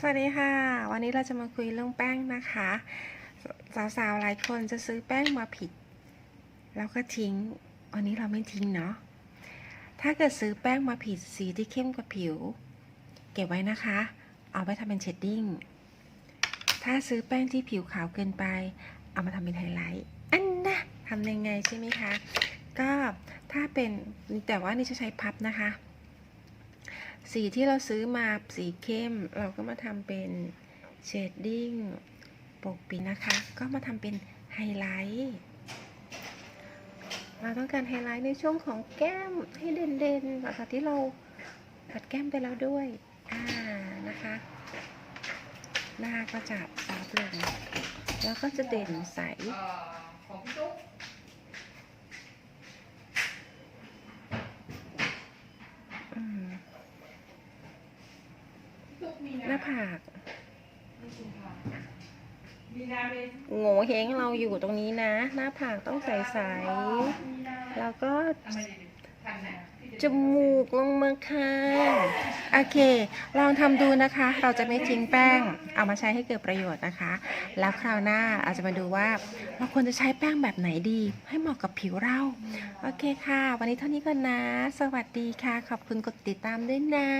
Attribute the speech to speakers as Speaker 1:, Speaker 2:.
Speaker 1: สวัสดีค่ะ วันนี้เราจะมาคุยเรื่องแป้งนะคะ สาวๆหลายคนจะซื้อแป้งมาผิด แล้วก็ทิ้ง วันนี้เราไม่ทิ้งเนาะถ้าเกิดซื้อแป้งมาผิดสีที่เข้มกว่าผิว เก็บไว้นะคะ เอาไปทำเป็นเชดดิ้งถ้าซื้อแป้งที่ผิวขาวเกินไป เอามาทำเป็นไฮไลท์อันนะทำยังไงใช่ไหมคะ ก็ถ้าเป็นแต่ว่านี่จะใช้พับนะคะ สีที่เราซื้อมาสีเข้ม เราก็มาทำเป็นเชดดิ้งปกปิดนะคะ ก็มาทำเป็นไฮไลท์เราต้องการไฮไลท์ในช่วงของแก้มให้เด่นๆหลังจากที่เราปัดแก้มไปแล้วด้วย อ่า นะคะ หน้าก็จะซอฟลงแล้วก็จะเด่นใส
Speaker 2: ของพี่ตุ๊ก
Speaker 1: อืม
Speaker 2: พี่ตุ๊กมี
Speaker 1: หน้าผาก
Speaker 2: มีนาเป็น
Speaker 1: โง่เฮงเราอยู่ตรงนี้นะ หน้าผากต้องใส
Speaker 2: มีนา
Speaker 1: ๆแล้วก็
Speaker 2: ทำไมดีทันไหน
Speaker 1: จมูกลงมาค่ะโอเค ลองทำดูนะคะ เราจะไม่ทิ้งแป้ง เอามาใช้ให้เกิดประโยชน์นะคะ แล้วคราวหน้าอาจจะมาดูว่าเราควรจะใช้แป้งแบบไหนดี ให้เหมาะกับผิวเรา โอเคค่ะ วันนี้เท่านี้ก่อนนะ สวัสดีค่ะ ขอบคุณกดติดตามด้วยนะ